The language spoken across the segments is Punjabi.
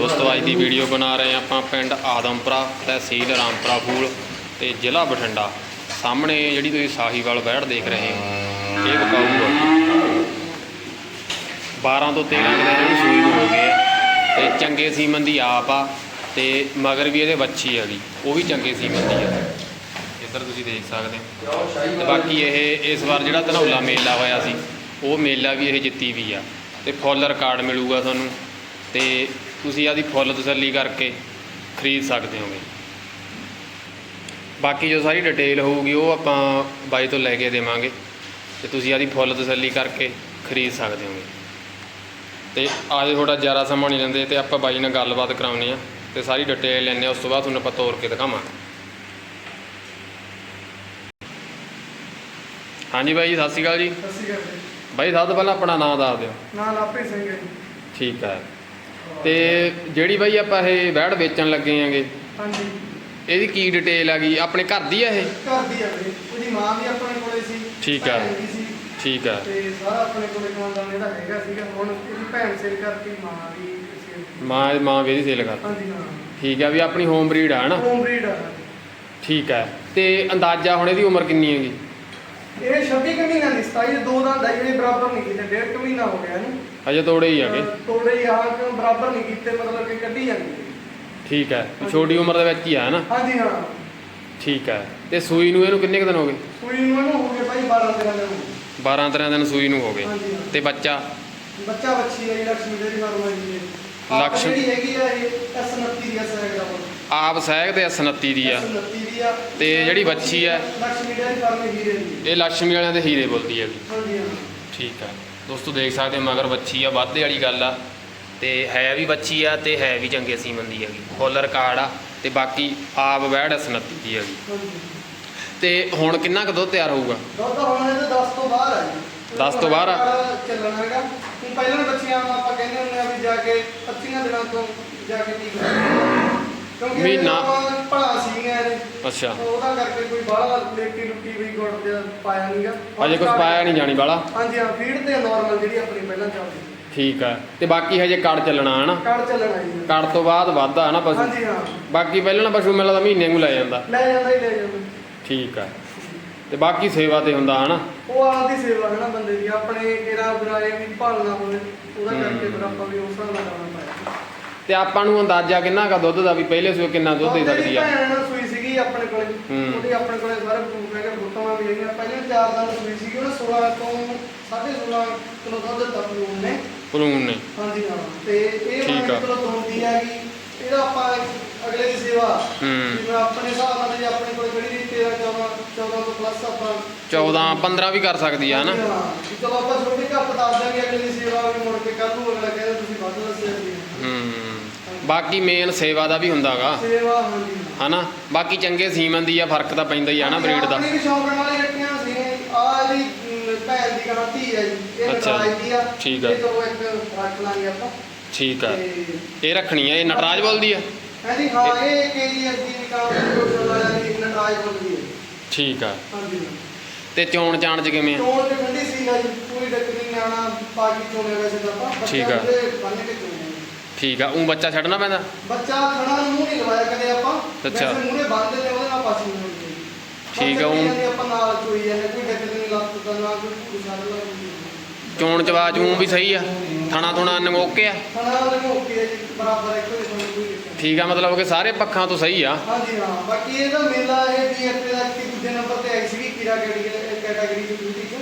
ਦੋਸਤੋ ਅੱਜ ਦੀ ਵੀਡੀਓ ਬਣਾ ਰਹੇ ਹਾਂ ਆਪਾਂ ਪਿੰਡ ਆਦਮਪੁਰਾ ਤਹਿਸੀਲ ਰਾਮਪੁਰਾ ਫੂਲ ਤੇ ਜ਼ਿਲ੍ਹਾ ਬਠਿੰਡਾ। ਸਾਹਮਣੇ ਜਿਹੜੀ ਤੁਸੀਂ ਸਾਹੀਵਾਲ ਵਹਿੜ ਦੇਖ ਰਹੇ ਹੋ, ਇਹ ਬਕਾਊ ਆ। 12 ਤੋਂ 13 ਕੁ ਦਿਨ ਇਹਨੂੰ ਸੂਈ ਨੂੰ ਹੋ ਗਏ ਆ ਤੇ ਚੰਗੇ ਸੀਮਨ ਦੀ ਆਪ ਆ ਤੇ ਮਗਰ ਵੀ ਇਹਦੇ ਵੱਛੀ ਹੈਗੀ, ਉਹ ਵੀ ਚੰਗੇ ਸੀਮਨ ਦੀ ਆ। ਇੱਧਰ ਤੁਸੀਂ ਦੇਖ ਸਕਦੇ ਹੋ। ਤੇ ਬਾਕੀ ਇਹ, ਇਸ ਵਾਰ ਜਿਹੜਾ ਧਨੌਲਾ ਮੇਲਾ ਹੋਇਆ ਸੀ, ਉਹ ਮੇਲਾ ਵੀ ਇਹ ਜਿੱਤੀ ਵੀ ਆ। ਤੇ ਫੁੱਲ ਰਿਕਾਰਡ ਮਿਲੂਗਾ ਤੁਹਾਨੂੰ। ਤੇ ਤੁਸੀਂ ਆਦੀ ਫੁੱਲ ਤਸੱਲੀ ਕਰਕੇ ਖਰੀਦ ਸਕਦੇ ਹੋਗੇ। ਬਾਕੀ ਜੋ ਸਾਰੀ ਡਿਟੇਲ ਹੋਊਗੀ ਉਹ ਆਪਾਂ ਬਾਈ ਤੋਂ ਲੈ ਕੇ ਦੇਵਾਂਗੇ ਤੇ ਤੁਸੀਂ ਆਦੀ ਫੁੱਲ ਤਸੱਲੀ ਕਰਕੇ ਖਰੀਦ ਸਕਦੇ ਹੋਗੇ। ਤੇ ਆਜੇ ਥੋੜਾ ਜ਼ਿਆਦਾ ਸਮਾਂ ਨਹੀਂ ਲੈਂਦੇ ਤੇ ਆਪਾਂ ਬਾਈ ਨਾਲ ਗੱਲਬਾਤ ਕਰਾਉਣੀ ਆ ਤੇ ਸਾਰੀ ਡਿਟੇਲ ਲੈਣੇ ਉਸ ਤੋਂ ਬਾਅਦ ਤੁਹਾਨੂੰ ਆਪਾਂ ਤੋਰ ਕੇ ਦਿਖਾਵਾਂਗੇ। ਹਾਂਜੀ ਬਾਈ ਜੀ ਸਤਿ ਸ਼੍ਰੀ ਅਕਾਲ ਜੀ। ਸਤਿ ਸ਼੍ਰੀ ਅਕਾਲ ਬਾਈ ਸਭ ਤੋਂ ਪਹਿਲਾਂ ਆਪਣਾ ਨਾਮ ਦੱਸ ਦਿਓ। ਨਾਲ ਆਪੇ ਸਿੰਘ ਹੈ ਜੀ। ਠੀਕ ਹੈ। ਤੇ ਜਿਹੜੀ ਬਾਈ ਆਪਾਂ ਇਹ ਬੈੜ ਵੇਚਣ ਲੱਗੇ ਆਂਗੇ ਹਾਂਜੀ। ਇਹਦੀ ਕੀ ਡਿਟੇਲ ਹੈਗੀ ਆਪਣੇ ਘਰ ਦੀ ਆ ਇਹ? ਘਰ ਦੀ ਹੈ ਜੀ। ਉਹਦੀ ਮਾਂ ਵੀ ਆਪਣੇ ਕੋਲੇ ਸੀ ਠੀਕ ਆ। ਭੈਣ ਵੀ ਸੀ। ਠੀਕ ਹੈ ਤੇ ਸਾਰਾ ਆਪਣੇ ਕੋਲੇ ਖਾਨਦਾਨ ਇਹਦਾ ਹੈਗਾ ਸੀਗਾ ਹੁਣ ਇਹਦੀ ਭੈਣ ਸੇਲ ਕਰਤੀ ਮਾਂ ਵੀ ਸੇਲ ਕੀਤੀ। ਮਾਂ ਮਾਂ ਵੀ ਇਹਦੀ ਸੇਲ ਕਰ ਹਾਂਜੀ ਹਾਂ। ਠੀਕ ਹੈ ਵੀ ਆਪਣੀ ਹੋਮ ਬਰੀਡ ਆ ਹਨਾ? ਹੋਮ ਬਰੀਡ ਆ। ਠੀਕ ਹੈ ਤੇ ਅੰਦਾਜ਼ਾ ਹੁਣ ਇਹਦੀ ਉਮਰ ਕਿੰਨੀ ਹੈਗੀ? ਇਹ 26 ਕੁ ਮਹੀਨਾ ਦੀ 27 ਦੇ ਦੋ ਦਾ ਦਹੀਂ ਬਰਾਬਰ ਨਹੀਂ ਕੀਤੇ ਡੇਢ ਕੁ ਮਹੀਨਾ ਹੋ ਗਿਆ ਇਹਨੂੰ। ਅਜੇ ਤੋੜੇ ਹੀ ਹੈਗੇ। ਤੋੜੇ ਹੀ ਆ ਕਿ ਬਰਾਬਰ ਨਹੀਂ ਕੀਤੇ ਮਤਲਬ ਕਿ ਕੱਢੀ ਜਾਂਦੀ ਹੈ। ਠੀਕ ਹੈ ਛੋਟੀ ਉਮਰ ਦੇ ਵਿੱਚ ਹੀ ਆ ਹਨਾ ਹਾਂਜੀ ਹਾਂ। ਠੀਕ ਹੈ ਤੇ ਸੂਈ ਨੂੰ ਇਹਨੂੰ ਕਿੰਨੇ ਕੁ ਦਿਨ ਹੋ ਗਏ? ਸੂਈ ਨੂੰ ਇਹਨੂੰ ਹੋ ਗਏ ਭਾਈ 12 13 ਦਿਨ। ਹੋ ਗਏ 12 13 ਦਿਨ ਸੂਈ ਨੂੰ ਹੋ ਗਏ। ਹਾਂਜੀ ਹਾਂ। ਤੇ ਬੱਚਾ? ਬੱਚਾ ਬੱਚੀ ਹੈ ਜੀ ਲక్ష్ਮੀ ਦੇਵੀ ਫਾਰਮਾ ਜੀ ਦੀ ਆਪ ਲਕਸ਼ਮੀ- ਜਿਹੜੀ ਹੈਗੀ ਆ ਇਹ S29 ਦੀ ਐਸ ਦਾ ਬੋਲ ਆਪ ਸਹਿਗ ਤੇ 29 ਦੀ ਆ। S29 ਦੀ ਆ ਤੇ ਜਿਹੜੀ ਵੱਛੀ ਹੈ ਇਹ ਲక్ష్ਮੀ ਵਾਲਿਆਂ ਦੇ ਹੀਰੇ ਬੋਲਦੀ ਹੈ ਜੀ। ਠੀਕ ਆ। ਦੋਸਤੋ ਦੇਖ ਸਕਦੇ ਹੋ ਮਗਰ ਵੱਛੀ ਆ ਵਾਧੇ ਵਾਲੀ ਗੱਲ ਆ। ਤੇ ਹੈ ਵੀ ਵੱਛੀ ਆ ਤੇ ਹੈ ਵੀ ਚੰਗੇ ਸੀਮਨ ਦੀ ਹੈਗੀ। ਫੁੱਲ ਰਿਕਾਰਡ ਆ ਤੇ ਬਾਕੀ ਆਪ ਵੈੜ 29 ਦੀ ਹੈਗੀ। ਹਾਂਜੀ। ਤੇ ਹੁਣ ਕਿੰਨਾ ਕੁ ਦੁੱਧ ਤਿਆਰ ਹੋਊਗਾ? ਦੁੱਧ ਤੋਂ ਬਾਹਰ ਚੱਲਣਾ ਹੈਗਾ। ਪਹਿਲਾਂ ਬੱਚੀਆਂ ਆਪਾਂ ਕਹਿੰਦੇ ਹੁੰਦੇ ਆ ਵੀ ਜਾ ਕੇ 25 ਦਿਨਾਂ ਤੋਂ ਜਾ ਕੇ ਪੀ ਲੈਂਦੇ ਆ। ਕਿਉਂਕਿ ਮਹੀਨਾ। ਭਲਾ ਸੀਗੀਆਂ ਇਹ। ਅੱਛਾ। ਉਹਦਾ ਕਰਕੇ ਕੋਈ ਬਾਹਲਾ ਲੇਟੀ ਲੁੱਟੀ ਵੀ ਗੁੜ ਜਿਹਾ ਪਾਇਆ ਨਹੀਂਗਾ ਅਜੇ ਕੁਝ ਪਾਇਆ ਨਹੀਂ ਜਾਣੀ ਵਾਲਾ ਹਾਂਜੀ ਹਾਂ ਫੀਡ ਤੇ ਨਾਰਮਲ ਜਿਹੜੀ ਆਪਣੀ ਪਹਿਲਾਂ ਚੱਲਦੀ ਸੀ। ਠੀਕ ਹੈ ਤੇ ਬਾਕੀ ਹਜੇ ਕੜ ਚੱਲਣਾ ਹਨਾ? ਕੜ ਚੱਲਣਾ ਜੀ। ਕੜ ਤੋਂ ਬਾਅਦ ਵਾਧਾ ਹਨਾ ਪਸ਼ੂ? ਹਾਂਜੀ ਹਾਂ। ਬਾਕੀ ਪਹਿਲਾਂ ਨਾ ਪਸ਼ੂ ਮਿਲਦਾ ਮਹੀਨੇ ਨੂੰ ਲੈ ਜਾਂਦਾ। ਲੈ ਜਾਂਦਾ ਹੀ ਲੈ ਜਾਂਦਾ ਠੀਕ ਹੈ ਤੇ ਬਾਕੀ ਸੇਵਾ ਤੇ ਹੁੰਦਾ ਹਨਾ? ਉਹ ਆਪਦੀ ਸੇਵਾ ਹੈ ਨਾ ਬੰਦੇ ਦੀ। ਆਪਣੇ ਕਿਹੜਾ ਬੁਰਾਏ ਵੀ ਭਾਲਣਾ ਹੋਵੇ ਉਹਦਾ ਕਰਕੇ ਫਿਰ ਆਪਾਂ ਵੀ ਉਸ ਹਿਸਾਬ ਨਾਲ ਕਰਨਾ ਤੇ ਆਪਾਂ ਨੂੰ ਅੰਦਾਜ਼ਾ ਕਿੰਨਾ ਕਾ ਦੁੱਧ ਦਾ ਵੀ ਪਹਿਲੇ ਸੂਏ ਕਿੰਨਾ ਦੁੱਧ ਦੇ ਸਕਦੀ ਆ? ਭੈਣ ਨਾਲ ਸੂਈ ਸੀਗੀ ਆਪਣੇ ਕੋਲੇ। ਹੂੰ। ਉਹਦੀ ਆਪਣੇ ਕੋਲੇ ਸਾਰੇ ਪ੍ਰੂਫ ਹੈਗੇ ਫੋਟੋਆਂ ਵੀ ਹੈਗੀਆਂ ਪਹਿਲਾਂ ਚਾਰ ਦਿਨ ਸੂਈ ਸੀਗੀ ਉਹਨੇ 16 ਤੋਂ 16.5 ਕਿਲੋ ਦੁੱਧ ਦਿੱਤਾ ਪਲੂਨ ਨੇ। ਭਲੂਣ ਨੇ। ਹਾਂਜੀ ਹਾਂ। ਤੇ ਇਹ ਠੀਕ ਮੰਨ ਆ। ਕੇ ਚਲੋ ਦੋਂਦੀ ਹੈਗੀ। ਇਹਦਾ ਆਪਾਂ ਅਗਲੇ ਦੀ ਸੇਵਾ। ਹੂੰ। ਜਿਵੇਂ ਆਪਣੇ ਹਿਸਾਬ ਨਾਲ ਜੇ ਆਪਣੇ ਕੋਲ ਜਿਹੜੀ 13 14 14 ਤੋਂ ਪਲੱਸ ਆਪਾਂ 14 15 ਵੀ ਕਰ ਸਕਦੀ ਆ ਹਨਾ? ਹਾਂ, ਵੀ ਚਲੋ ਆਪਾਂ ਛੋਟੀ ਘੱਟ ਦੱਸ ਦਾਂਗੇ ਅਗਲੇ ਦੀ ਸੇਵਾ ਵੀ ਮੁੜ ਕੇ ਕੱਲ ਨੂੰ ਅਗਲਾ ਕਹਿੰਦਾ ਤੁਸੀਂ ਵੱਧ ਦੱਸਿਆ ਸੀ। ਹੂੰ ਬਾਕੀ ਮੇਨ ਸੇਵਾ ਦਾ ਵੀ ਹੁੰਦਾਗਾ। ਸੇਵਾ ਹਾਂਜੀ ਹਨਾ? ਬਾਕੀ ਚੰਗੇ ਸੀਮਨ ਦੀ ਆ ਫ਼ਰਕ ਤਾਂ ਪੈਂਦਾ ਹੀ ਆ ਨਾ ਬਰੀਡ ਦਾ। ਆਪਣੀ ਵੀ ਸ਼ੌਂਕਣ ਵਾਲੀ ਰੱਖੀਆਂ ਸੀ ਆ ਇਹਦੀ ਅਮ, ਭੈਣ ਦੀ ਗਾਂਤੀ ਹੈ ਜੀ ਇਹ ਅੱਛਾ। ਨਟਰਾਜ ਦੀ ਆ। ਠੀਕ ਆ। ਇਹ ਤੋਂ ਇੱਕ ਰੱਖ ਲਾਂਗੇ ਆਪਾਂ। ਠੀਕ ਆ। ਤੇ ਇਹ ਰੱਖਣੀ ਆ ਇਹ ਨਟਰਾਜ ਬੋਲਦੀ ਆ? ਹਾਂਜੀ ਹਾਂ ਇਹ ਕੇਜੀਐਸ ਦੀ ਕੰਮ ਕੋਸ਼ਲ ਵਾਲਾ ਦੀ ਨਟਰਾਜ ਬੋਲਦੀ ਹੈ ਠੀਕ ਆ। ਹਾਂਜੀ। ਤੇ ਚੋਣ ਚਾਣ ਚ ਕਿਵੇਂ ਆ? ਚੋਣ ਤੇ ਠੰਡੀ ਸੀ ਨਾ ਜੀ ਕੋਈ ਡੱਕ ਨਹੀਂ ਨਿਆਣਾ ਪਾ ਕੇ ਚੋਣੇ ਵੈਸੇ ਤਾਂ ਆਪਾਂ ਠੀਕ ਆ। ਬੰਨ ਕੇ ਚੋਣੇ। ਠੀਕ ਆ ਉਹ ਬੱਚਾ ਛੱਡਣਾ ਪੈਂਦਾ? ਬੱਚਾ ਖੜਾ ਨੂੰ ਮੂੰਹ ਨਹੀਂ ਲਵਾਇਆ ਕਦੇ ਆਪਾਂ। ਅੱਛਾ। ਵੈਸੇ ਮੂਹਰੇ ਬੰਨਦੇ ਨੇ ਉਹਦੇ ਨਾਲ ਪਾਸੀ ਨਹੀਂ ਹੁੰਦੀ ਠੀਕ ਆ, ਉਹ- ਉਹ ਆਪਾਂ ਨਾਲ ਚੋਈ ਜਾਂਦੇ ਕੋਈ ਡੱਕ ਨਹੀਂ ਲੱਤ ਦਾ ਨਾ ਕੋਈ ਕੁਛ ਨਾ ਚੋਣ ਚਵਾਜ ਊਂ ਵੀ ਸਹੀ ਆ? ਥਣਾ ਥੁਣਾ ਨਗੋਕੇ ਆ? ਖਾਣਾ ਉਹਦੇ ਹੈ ਜੀ ਬਰਾਬਰ ਇੱਕ ਹੋਏ ਤੁਹਾਨੂੰ ਕੋਈ ਦਿੱਕਤ ਨਹੀਂ। ਠੀਕ ਆ ਮਤਲਬ ਕਿ ਸਾਰੇ ਪੱਖਾਂ ਤੋਂ ਸਹੀ ਆ? ਹਾਂਜੀ ਹਾਂ। ਬਾਕੀ ਇਹਦਾ ਮੇਲਾ ਇਹ ਬੀਐਫ ਦਾ ਕਿ ਦੂਜੇ ਨੰਬਰ ਤੇ ਸੀਗੀ ਕੀੜਾ ਕੈਟਾਗਰੀ ਕੈਟਾਗਰੀ ਦੀ ਡਿਊਟੀ ਚ।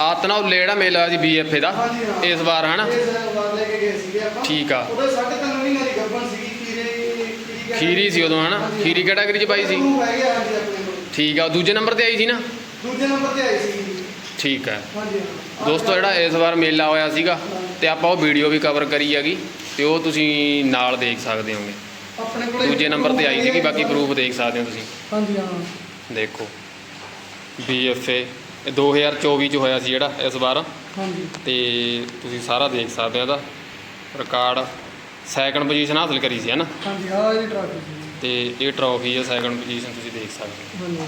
ਆਤਨਾ ਉਹ ਜਿਹੜਾ ਮੇਲਾ ਸੀ ਬੀਐਫਏ ਦਾ ਹਾਂਜੀ ਹਾਂ। ਇਸ ਵਾਰ ਹਨਾ? ਇਸ ਵਾਰ ਲੈ ਕੇ ਗਏ ਸੀਗੇ ਆਪਾਂ। ਠੀਕ ਆ। ਉਹਦੇ ਸਾਢੇ ਤਿੰਨ ਮਹੀਨੇ ਦੀ ਗੱਭਣ ਸੀਗੀ ਖੀਰੇ ਖੀਰੀ ਖੀਰੀ ਸੀ ਉਦੋਂ ਹਨਾ? ਹਾਂਜੀ। ਖੀਰੀ ਕੈਟਾਗਰੀ ਚ ਪਾਈ ਸੀ? ਉਹ ਹੈਗੇ ਆ ਹਾਂਜੀ ਆਪਣੇ ਕੋਲ। ਠੀਕ ਆ ਦੂਜੇ ਨੰਬਰ ਤੇ ਆਈ ਸੀ ਨਾ? ਦੂਜੇ ਨੰਬਰ ਤੇ ਆਈ ਸੀਗੀ ਠੀਕ ਹੈ ਹਾਂਜੀ ਹਾਂ। ਦੋਸਤੋ ਜਿਹੜਾ ਇਸ ਵਾਰ ਮੇਲਾ ਹੋਇਆ ਸੀਗਾ ਤੇ ਆਪਾਂ ਉਹ ਵੀਡੀਓ ਵੀ ਕਵਰ ਕਰੀ ਹੈਗੀ ਤੇ ਉਹ ਤੁਸੀਂ ਨਾਲ ਦੇਖ ਸਕਦੇ ਹੋਗੇ। ਆਪਣੇ ਕੋਲੇ ਦੂਜੇ ਨੰਬਰ ਤੇ ਆਈ ਸੀਗੀ ਬਾਕੀ ਪ੍ਰੂਫ ਦੇਖ ਸਕਦੇ ਹੋ ਤੁਸੀਂ। ਹਾਂਜੀ ਹਾਂ। ਦੇਖੋ BFA ਇਹ 2024 ਚ ਹੋਇਆ ਸੀ ਜਿਹੜਾ ਇਸ ਵਾਰ। ਹਾਂਜੀ। ਤੇ ਤੁਸੀਂ ਸਾਰਾ ਦੇਖ ਸਕਦੇ ਹੋ ਇਹਦਾ। ਰਿਕਾਰਡ ਸੈਕੰਡ ਪੋਜੀਸ਼ਨ ਹਾਸਲ ਕਰੀ ਸੀ ਹਨਾ? ਹਾਂਜੀ ਹਾਂ ਇਹ ਟਰਾਫੀ ਸੀ। ਤੇ ਇਹ ਟਰੋਫੀ ਹੈ ਸੈਕੰਡ ਪੋਜੀਸ਼ਨ ਤੁਸੀਂ ਦੇਖ ਸਕਦੇ ਹੋ। ਹਾਂਜੀ।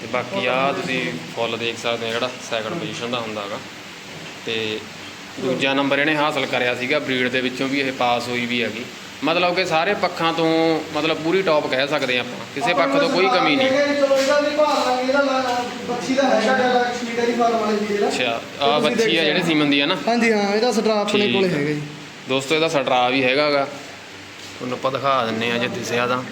ਤੇ ਬਾਕੀ ਆ ਤੁਸੀਂ ਫੁੱਲ ਦੇਖ ਸਕਦੇ ਹੋ ਜਿਹੜਾ ਸੈਕੰਡ ਪੋਜੀਸ਼ਨ ਦਾ ਹੁੰਦਾ ਹੈਗਾ। ਤੇ ਦੂਜਾ ਨੰਬਰ ਇਹਨੇ ਹਾਸਲ ਕਰਿਆ ਸੀਗਾ ਬਰੀਡ ਦੇ ਵਿੱਚੋਂ ਵੀ ਇਹ ਪਾਸ ਹੋਈ ਵੀ ਹੈਗੀ। ਮਤਲਬ ਕਿ ਸਾਰੇ ਪੱਖਾਂ ਤੋਂ ਮਤਲਬ ਪੂਰੀ ਟੌਪ ਕਹਿ ਸਕਦੇ ਹਾਂ ਆਪਾਂ। ਕਿਸੇ ਪੱਖ ਤੋਂ ਕੋਈ ਕਮੀ ਨਹੀਂ। ਹੈਗਾ ਜੀ, ਚਲੋ ਇਹਦਾ ਵੀ ਭਾਲ ਲਾਂਗੇ ਇਹਦਾ ਲਾ- ਬੱਚੀ ਦਾ ਹੈਗਾ ਡਾਟਾ ਐਕਚੁਅਲੀ ਡੈਰੀ ਫਾਰਮ ਵਾਲੇ ਦੀ ਜਿਹੜਾ। ਅੱਛਾ ਆ ਬੱਚੀ ਦੇਖ ਆ ਜਿਹੜੇ ਸਕਦੇ ਸੀਮਨ ਦੀ ਆ ਨਾ। ਹਾਂਜੀ ਹਾਂ ਇਹਦਾ ਸਟਰਾ ਆਪਣੇ ਕੋਲੇ। ਹੈਗਾ ਜੀ। ਦੋਸਤੋ ਇਹਦਾ ਸਟਰਾ ਵੀ ਹੈਗਾਗਾ। ਤੁਹਾਨੂੰ ਆਪਾਂ ਦਿਖਾ ਦਿੰਨੇ ਆ ਜੇ ਦਿਸਿਆ ਤਾਂ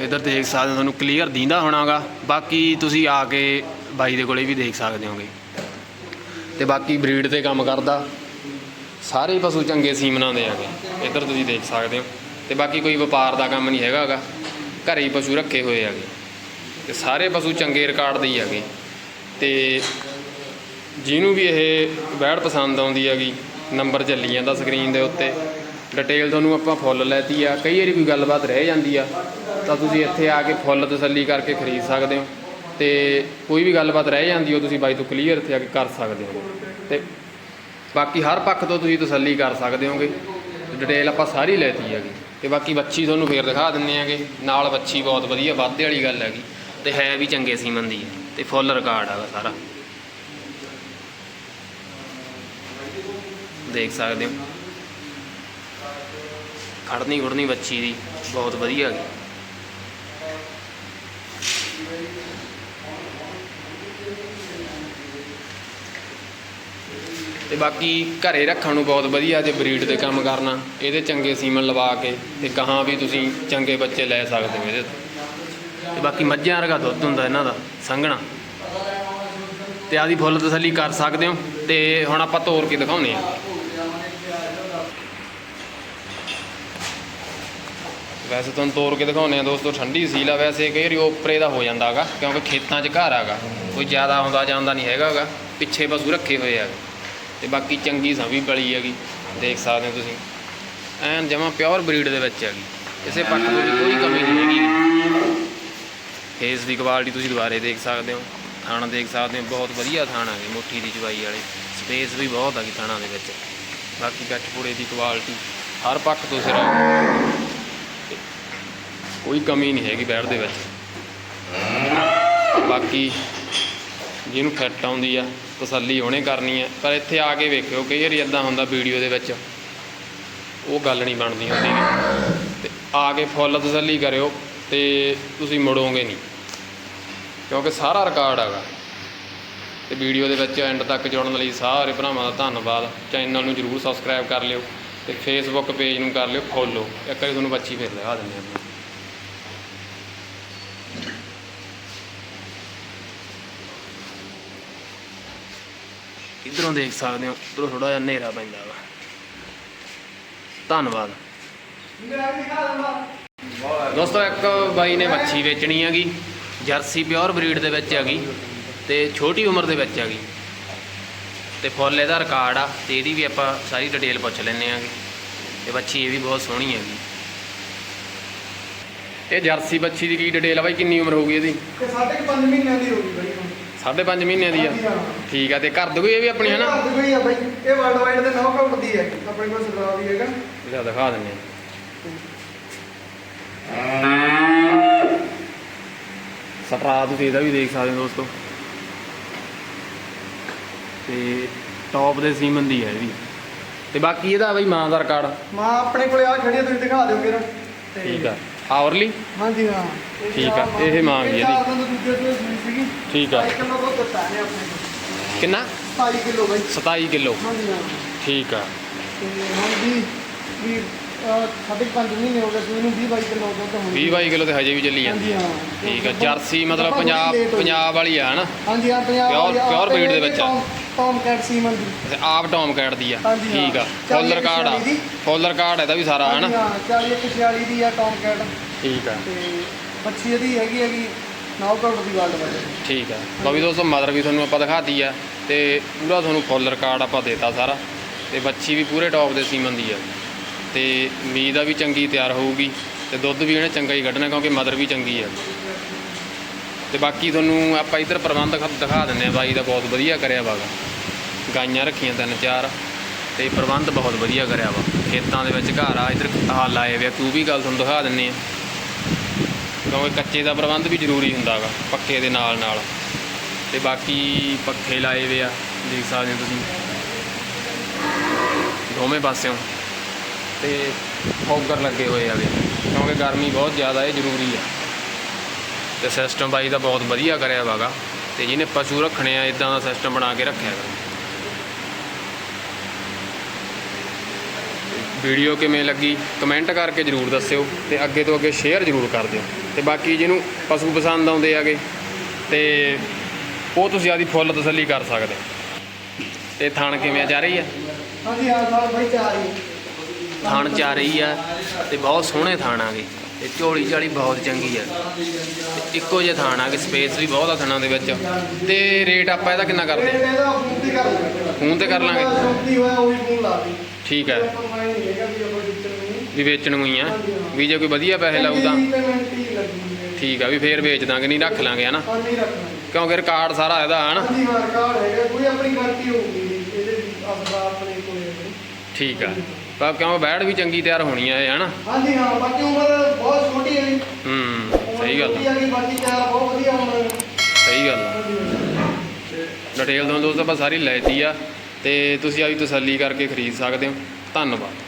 ਇਧਰ ਦੇਖ ਸਕਦੇ ਹੋ ਤੁਹਾਨੂੰ ਕਲੀਅਰ ਦੀਂਦਾ ਹੋਣਾਗਾ। ਬਾਕੀ ਤੁਸੀਂ ਆ ਕੇ ਬਾਈ ਦੇ ਕੋਲੇ ਵੀ ਦੇਖ ਸਕਦੇ ਹੋਗੇ। ਤੇ ਬਾਕੀ ਬਰੀਡ ਤੇ ਕੰਮ ਕਰਦਾ। ਸਾਰੇ ਪਸ਼ੂ ਚੰਗੇ ਸੀਮਨਾਂ ਦੇ ਆਗੇ। ਇੱਧਰ ਤੁਸੀਂ ਦੇਖ ਸਕਦੇ ਹੋ। ਤੇ ਬਾਕੀ ਕੋਈ ਵਪਾਰ ਦਾ ਕੰਮ ਨਹੀਂ ਹੈਗਾਗਾ ਘਰੇ ਹੀ ਪਸ਼ੂ ਰੱਖੇ ਹੋਏ ਆਗੇ। ਤੇ ਸਾਰੇ ਪਸ਼ੂ ਚੰਗੇ ਰਿਕਾਰਡ ਦੇ ਹੀ ਆਗੇ। ਤੇ ਜਿਹਨੂੰ ਵੀ ਇਹ ਬੈੜ ਪਸੰਦ ਆਉਂਦੀ ਹੈਗੀ, ਨੰਬਰ ਚੱਲੀ ਜਾਂਦਾ ਸਕਰੀਨ ਦੇ ਉੱਤੇ। ਡਿਟੇਲ ਤੁਹਾਨੂੰ ਆਪਾਂ ਫੁੱਲ ਲੈਤੀ ਆ। ਕਈ ਵਾਰੀ ਕੋਈ ਗੱਲਬਾਤ ਰਹਿ ਜਾਂਦੀ ਆ, ਤਾਂ ਤੁਸੀਂ ਇੱਥੇ ਆ ਕੇ ਫੁੱਲ ਤਸੱਲੀ ਕਰਕੇ ਖਰੀਦ ਸਕਦੇ ਹੋ। ਤੇ ਕੋਈ ਵੀ ਗੱਲਬਾਤ ਰਹਿ ਜਾਂਦੀ ਹੋ ਤੁਸੀਂ ਬਾਈ ਤੋਂ ਕਲੀਅਰ ਇੱਥੇ ਆ ਕੇ ਕਰ ਸਕਦੇ ਹੋ। ਤੇ ਬਾਕੀ ਹਰ ਪੱਖ ਤੋਂ ਤੁਸੀਂ ਤਸੱਲੀ ਕਰ ਸਕਦੇ ਹੋਗੇ। ਡਿਟੇਲ ਆਪਾਂ ਸਾਰੀ ਲੈਤੀ ਹੈਗੀ। ਤੇ ਬਾਕੀ ਬੱਚੀ ਤੁਹਾਨੂੰ ਫੇਰ ਦਿਖਾ ਦਿੰਨੇ ਆਗੇ। ਨਾਲ ਬੱਚੀ ਬਹੁਤ ਵਧੀਆ, ਵਾਧੇ ਵਾਲੀ ਗੱਲ ਹੈਗੀ। ਤੇ ਹੈ ਵੀ ਚੰਗੇ ਸੀਮਨ ਦੀ। ਹੈ ਤੇ ਫੁੱਲ ਰਿਕਾਰਡ ਹੈਗਾ ਸਾਰਾ। ਦੇਖ ਸਕਦੇ ਹੋ। ਖੜਨੀ ਖੁੜਨੀ ਬੱਚੀ ਦੀ ਬਹੁਤ ਵਧੀਆ ਹੈਗੀ। ਤੇ ਬਾਕੀ ਘਰੇ ਰੱਖਣ ਨੂੰ ਬਹੁਤ ਵਧੀਆ ਜੇ ਬਰੀਡ ਦੇ ਕੰਮ ਕਰਨਾ, ਇਹਦੇ ਚੰਗੇ ਸੀਮਨ ਲਵਾ ਕੇ ਤੇ ਕਹਾਂ ਵੀ ਤੁਸੀਂ ਚੰਗੇ ਬੱਚੇ ਲੈ ਸਕਦੇ ਹੋ ਇਹਦੇ ਤੋਂ। ਤੇ ਬਾਕੀ ਮੱਝਾਂ ਵਰਗਾ ਦੁੱਧ ਹੁੰਦਾ ਇਹਨਾਂ ਦਾ, ਸੰਘਣਾ। ਤੇ ਆਦੀ ਫੁੱਲ ਤਸੱਲੀ ਕਰ ਸਕਦੇ ਹੋ ਤੇ ਹੁਣ ਆਪਾਂ ਤੋਰ ਕੇ ਦਿਖਾਉਨੇ ਆ ਵੈਸੇ ਤੁਹਾਨੂੰ ਤੋਰ ਕੇ ਦਿਖਾਉਨੇ ਆ ਦੋਸਤੋ, ਠੰਡੀ ਸੀਲ ਆ ਵੈਸੇ, ਕਈ ਵਾਰੀ ਉੱਪਰੇ ਦਾ ਹੋ ਜਾਂਦਾ ਹੈਗਾ ਕਿਉਂਕਿ ਖੇਤਾਂ 'ਚ ਘਰ ਆਗਾ, ਕੋਈ ਜ਼ਿਆਦਾ ਆਉਂਦਾ ਜਾਂਦਾ ਨਹੀਂ ਹੈਗਾਗਾ, ਪਿੱਛੇ ਪਸ਼ੂ ਰੱਖੇ ਹੋਏ ਆ। ਤੇ ਬਾਕੀ ਚੰਗੀ ਸਵੀ ਪਲੀ ਹੈਗੀ, ਦੇਖ ਸਕਦੇ ਹੋ ਤੁਸੀਂ। ਐਨ ਜਮਾ ਪਿਓਰ ਬਰੀਡ ਦੇ ਵਿੱਚ ਹੈਗੀ। ਕਿਸੇ ਪੱਖ ਤੋਂ ਵੀ ਕੋਈ ਕਮੀ ਨਹੀਂ ਹੈਗੀ। ਫੇਸ ਦੀ ਕੁਆਲਿਟੀ ਤੁਸੀਂ ਦੁਬਾਰੇ ਦੇਖ ਸਕਦੇ ਹੋ, ਥਾਣਾ ਦੇਖ ਸਕਦੇ ਹੋ, ਬਹੁਤ ਵਧੀਆ ਥਾਣਾ ਹੈ ਮੁੱਠੀ ਦੀ ਚਵਾਈ ਵਾਲੇ। ਸਪੇਸ ਵੀ ਬਹੁਤ ਹੈਗੀ ਥਾਣਾ ਦੇ ਵਿੱਚ। ਬਾਕੀ ਗੱਠਪੂੜੇ ਦੀ ਕੁਆਲਿਟੀ ਹਰ ਪੱਖ ਤੋਂ ਸਿਰਾ। ਕੋਈ ਕਮੀ ਨਹੀਂ ਹੈਗੀ ਬੈੜ ਦੇ ਵਿੱਚ। ਬਾਕੀ ਜਿਹਨੂੰ ਫਿੱਟ ਆਉਂਦੀ ਆ ਤਸੱਲੀ ਉਹਨੇ ਕਰਨੀ ਹੈ, ਪਰ ਇੱਥੇ ਆ ਕੇ ਵੇਖਿਓ, ਕਈ ਵਾਰੀ ਇਦਾਂ ਹੁੰਦਾ ਵੀਡੀਓ ਦੇ ਵਿੱਚ, ਉਹ ਗੱਲ ਨਹੀਂ ਬਣਦੀ ਹੁੰਦੀ ਗੀ। ਤੇ ਆ ਕੇ ਫੁੱਲ ਤਸੱਲੀ ਕਰਿਓ ਤੇ ਤੁਸੀਂ ਮੁੜੋਗੇ ਨਹੀਂ, ਕਿਉਂਕਿ ਸਾਰਾ ਰਿਕਾਰਡ ਹੈਗਾ। ਤੇ ਵੀਡੀਓ ਦੇ ਵਿੱਚ ਐਂਡ ਤੱਕ ਜੁੜਨ ਲਈ ਸਾਰੇ ਭਰਾਵਾਂ ਦਾ ਧੰਨਵਾਦ। ਚੈਨਲ ਨੂੰ ਜਰੂਰ ਸਬਸਕ੍ਰਾਈਬ ਕਰ ਲਿਓ ਤੇ ਫੇਸਬੁੱਕ ਪੇਜ ਨੂੰ ਕਰ ਲਿਓ ਫੋਲੋ ਇੱਕ ਵਾਰੀ ਤੁਹਾਨੂੰ ਬੱਚੀ ਫਿਰ ਦਿਖਾ ਦਿੰਦੇ ਆਪਾਂ ਇਧਰੋਂ ਦੇਖ ਸਕਦੇ ਹੋ ਇਧਰੋਂ ਥੋੜਾ ਜਿਹਾ ਹਨੇਰਾ ਪੈਂਦਾ ਵਾ। ਧੰਨਵਾਦ। ਦੋਸਤੋ, ਇੱਕ ਬਾਈ ਨੇ ਮੱਛੀ ਵੇਚਣੀ ਹੈਗੀ, ਜਰਸੀ ਪਿਓਰ ਬਰੀਡ ਦੇ ਵਿੱਚ ਹੈਗੀ ਤੇ ਛੋਟੀ ਉਮਰ ਦੇ ਵਿੱਚ ਹੈਗੀ। ਤੇ ਫੁੱਲ ਇਹਦਾ ਰਿਕਾਰਡ ਆ, ਤੇ ਇਹਦੀ ਵੀ ਆਪਾਂ ਸਾਰੀ ਡਿਟੇਲ ਪੁੱਛ ਲੈਂਦੇ ਆਂਗੇ ਤੇ ਬੱਚੀ ਇਹ ਵੀ ਬਹੁਤ ਸੋਹਣੀ ਹੈਗੀ। ਇਹ ਜਰਸੀ ਬੱਚੀ ਦੀ ਕੀ ਡਿਟੇਲ ਆ ਬਾਈ, ਕਿੰਨੀ ਉਮਰ ਹੋਊਗੀ ਇਹਦੀ? ਤੇ ਸਾਢੇ ਕੁ ਪੰਜ ਮਹੀਨਿਆਂ ਦੀ ਹੋ ਗਈ ਬਾਈ ਹੁਣ ਸਾਢੇ ਪੰਜ ਮਹੀਨਿਆਂ ਦੀ ਆ। ਠੀਕ ਆ ਤੇ ਘਰ ਦੀ ਕੋਈ ਇਹ ਵੀ ਆਪਣੀ ਹੈ ਨਾ ਇਹ ਕੋਈ ਆ ਬਾਈ ਇਹ ਵਰਲਡ ਵਾਈਡ ਦੇ ਨੌਕਆਊਟ ਦੀ ਹੈ ਆਪਣੇ ਕੋਲ ਸਰਦਾਰ ਦੀ ਹੈਗਾ। ਲਿਆ ਦਿਖਾ ਆ। ਸਟਰਾ ਤੁਸੀਂ ਇਹਦਾ ਵੀ ਦੇਖ ਸਕਦੇ ਹੋ ਦੋਸਤੋ। ਤੇ ਟੌਪ ਦੇ ਸੀਮਨ ਦੀ ਹੈ ਇਹਦੀ। ਤੇ ਬਾਕੀ ਇਹਦਾ ਬਈ ਮਾਂ ਦਾ ਰਿਕਾਰਡ ਮਾਂ ਆਪਣੇ ਕੋਲੇ ਆ ਖੜੀ ਆ ਤੁਸੀਂ ਦਿਖਾ ਦਿਓ ਕਿਰਾ ਠੀਕ ਆ। ਆਵਰਲੀ? ਹਾਂਜੀ ਹਾਂ। ਠੀਕ ਆ, ਇਹ ਮਾਂ ਵੀ ਇਹਦੀ। ਚਾਰ ਦਿਨ ਤੋਂ ਦੂਜੇ ਤੋਂ ਸੂਈ ਸੀਗੀ। ਠੀਕ ਆ। 2 ਕਿਲੋ ਦੁੱਧ ਦਿੱਤਾ ਨੇ ਆਪਣੇ ਕੋਲ। ਕਿੰਨਾ? 27 ਕਿਲੋ ਬਾਈ। 27 ਕਿਲੋ। ਹਾਂਜੀ ਹਾਂ। ਠੀਕ ਆ। ਤੇ ਹੁਣ ਵੀ ਵੀ ਕੁ ਪੰਜ ਮਹੀਨੇ ਹੋ ਗਏ ਸੂਈ ਨੂੰ 20 22 ਕਿਲੋ ਦੁੱਧ ਹੁਣ 20 22 ਕਿਲੋ ਤੇ ਹਜੇ ਵੀ ਚੱਲੀ ਜਾਂਦੀ ਹਾਂਜੀ ਹਾਂ। ਠੀਕ ਆ ਜਰਸੀ ਮਤਲਬ ਆਪਾਂ ਪੰਜਾਬ late। ਪੰਜਾਬ ਵਾਲੀ ਆ ਹਨਾ? ਹਾਂਜੀ ਹਾਂ ਪੰਜਾਬ Pure- ਵਾਲੀ ਆ, pure breed ਦੇ ਵਿੱਚ ਆ। ਟੌਮ- ਟੌਮ ਕੈਟ ਸੀਮਨ ਦੀ। ਤੇ ਆਪ ਟੌਮ ਕੈਟ ਦੀ ਆ। ਹਾਂਜੀ, ਹਾਂ। ਠੀਕ ਆ ਚਾਲੀ ਫੁੱਲ ਰਿਕਾਰਡ ਆ। ਛਿਆਲੀ ਦੀ। ਫੁੱਲ ਰਿਕਾਰਡ ਇਹਦਾ ਵੀ ਸਾਰਾ ਹਨਾ? ਹਾਂਜੀ ਹਾਂ 40 46 ਦੀ ਆ ਟੌਮ ਕੈਟ ਠੀਕ ਆ। ਤੇ ਬੱਚੀ ਇਹਦੀ ਹੈਗੀ ਹੈਗੀ ਨੌਕਆਊਟ ਦੀ ਵਰਲਡ ਵਾਈਡ ਠੀਕ ਆ। ਲਓ ਵੀ ਦੋਸਤੋ ਮਦਰ ਵੀ ਤੁਹਾਨੂੰ ਆਪਾਂ ਦਿਖਾਤੀ ਆ ਤੇ ਪੂਰਾ ਤੁਹਾਨੂੰ ਫੁੱਲ ਰਿਕਾਰਡ ਆਪਾਂ ਦੇਤਾ ਸਾਰਾ। ਤੇ ਬੱਚੀ ਵੀ ਪੂਰੇ ਟੌਪ ਦੇ ਸੀਮਨ ਦੀ ਆ। ਤੇ ਮੀਹ ਦਾ ਵੀ ਚੰਗੀ ਤਿਆਰ ਹੋਊਗੀ ਤੇ ਦੁੱਧ ਵੀ ਇਹਨੇ ਚੰਗਾ ਹੀ ਕੱਢਣਾ ਕਿਉਂਕਿ ਮਦਰ ਵੀ ਚੰਗੀ ਆ। ਤੇ ਬਾਕੀ ਤੁਹਾਨੂੰ ਆਪਾਂ ਇੱਧਰ ਪ੍ਰਬੰਧ ਦਿਖਾ ਦਿੰਦੇ ਆ ਬਾਈ ਦਾ ਬਹੁਤ ਵਧੀਆ ਕਰਿਆ ਵਾਗਾ ਗਾਈਆਂ ਰੱਖੀਆਂ ਤਿੰਨ ਚਾਰ ਤੇ ਪ੍ਰਬੰਧ ਬਹੁਤ ਵਧੀਆ ਕਰਿਆ ਵਾ। ਖੇਤਾਂ ਦੇ ਵਿੱਚ ਘਰ ਆ, ਇੱਧਰ ਹਾਲ ਲਾਏ ਵੇ ਤੂੰ ਵੀ ਗੱਲ ਤੁਹਾਨੂੰ ਦਿਖਾ ਦਿੰਨੇ ਆ ਕਿਉਂਕਿ ਕੱਚੇ ਦਾ ਪ੍ਰਬੰਧ ਵੀ ਜ਼ਰੂਰੀ ਹੁੰਦਾ ਗਾ ਪੱਕੇ ਦੇ ਨਾਲ ਨਾਲ। ਤੇ ਬਾਕੀ ਪੱਖੇ ਲਾਏ ਵੇ ਆ, ਦੇਖ ਸਕਦੇ ਹੋ ਤੁਸੀਂ। ਦੋਵੇਂ ਪਾਸਿਓਂ। ਤੇ ਫੋਗਰ ਲੱਗੇ ਹੋਏ ਆਗੇ ਕਿਉਂਕਿ ਗਰਮੀ ਬਹੁਤ ਜ਼ਿਆਦਾ ਹੈ ਜ਼ਰੂਰੀ ਆ। ਤੇ ਸਿਸਟਮ ਬਾਈ ਦਾ ਬਹੁਤ ਵਧੀਆ ਕਰਿਆ ਵਾਗਾ। ਤੇ ਜਿਹਨੇ ਪਸ਼ੂ ਰੱਖਣੇ ਆ ਇਦਾਂ ਦਾ ਸਿਸਟਮ ਬਣਾ ਕੇ ਰੱਖਿਆ ਗਾ। ਵੀਡੀਓ ਕਿਵੇਂ ਲੱਗੀ ਕਮੈਂਟ ਕਰਕੇ ਜਰੂਰ ਦੱਸਿਓ ਤੇ ਅੱਗੇ ਤੋਂ ਅੱਗੇ ਸ਼ੇਅਰ ਜਰੂਰ ਕਰ ਦਿਓ। ਤੇ ਬਾਕੀ ਜਿਹਨੂੰ ਪਸ਼ੂ ਪਸੰਦ ਆਉਂਦੇ ਆਗੇ, ਤੇ ਉਹ ਤੁਸੀਂ ਆਦੀ ਫੁੱਲ ਤਸੱਲੀ ਕਰ ਸਕਦੇ। ਤੇ ਥਾਣ ਕਿਵੇਂ ਆ? ਜਾ ਰਹੀ ਆ? ਹਾਂਜੀ, ਹਾਂ ਸਾਲ ਬਾਈ ਚਾਰ ਹੀ ਥਣ ਜਾ ਰਹੀ ਆ ਤੇ ਬਹੁਤ ਸੋਹਣੇ ਥਣ ਆਗੇ ਤੇ ਝੋਲੀ ਝਾਲੀ ਬਹੁਤ ਚੰਗੀ ਆ। ਤੇ ਇੱਕੋ ਜਿਹੇ ਥਣ ਆਗੇ ਸਪੇਸ ਵੀ ਬਹੁਤ ਆ ਥਣਾਂ ਦੇ ਵਿੱਚ। ਤੇ ਰੇਟ ਆਪਾਂ ਇਹਦਾ ਕਿੰਨਾ ਕਰਦੇ? ਫੋਨ ਤੇ ਕਰ ਲਾਂਗੇ। ਠੀਕ ਹੈ। ਵੀ ਵੇਚਣ ਹੀ ਆ। ਵੀ ਜੇ ਕੋਈ ਵਧੀਆ ਪੈਸੇ ਲਾਊ ਤਾਂ। ਠੀਕ ਆ ਵੀ ਫੇਰ ਵੇਚ ਦਾਂਗੇ ਨਹੀਂ ਰੱਖ ਲਾਂਗੇ ਹਨਾ? ਕਿਉਂਕਿ ਰਿਕਾਰਡ ਸਾਰਾ ਇਹਦਾ ਹਨਾ? ਹਾਂਜੀ ਹਾਂ ਕਾਰਡ ਹੈਗਾ। ਕੋਈ ਆਪਣੀ ਗਾਰੰਟੀ ਹੋਊਗੀ ਜੀ, ਇਹਦੇ ਆਪਦਾ ਆਪਣੇ ਕੋਲੇ ਹੈਗੇ। ਠੀਕ ਆ। ਪਰ ਕਿਉਂ? ਬੈੜ ਵੀ ਚੰਗੀ ਤਿਆਰ ਹੋਣੀ ਆ ਇਹ ਹਨਾ? ਹਾਂਜੀ ਹਾਂ ਬਾਕੀ ਉਮਰ ਬਹੁਤ ਛੋਟੀ ਹੈ ਜੀ। ਹੂੰ ਸਹੀ ਗੱਲ ਕਿ ਬਾਕੀ ਚਾਰ ਬਹੁਤ ਵਧੀਆ ਉਮਰ ਸਹੀ ਗੱਲ ਹਾਂਜੀ। ਡਿਟੇਲ ਦੋਸਤੋ ਆਪਾਂ ਸਾਰੀ ਲੈਤੀ ਆ ਤੇ ਤੁਸੀਂ ਆਦੀ ਤਸੱਲੀ ਕਰਕੇ ਖਰੀਦ ਸਕਦੇ ਹੋ। ਧੰਨਵਾਦ।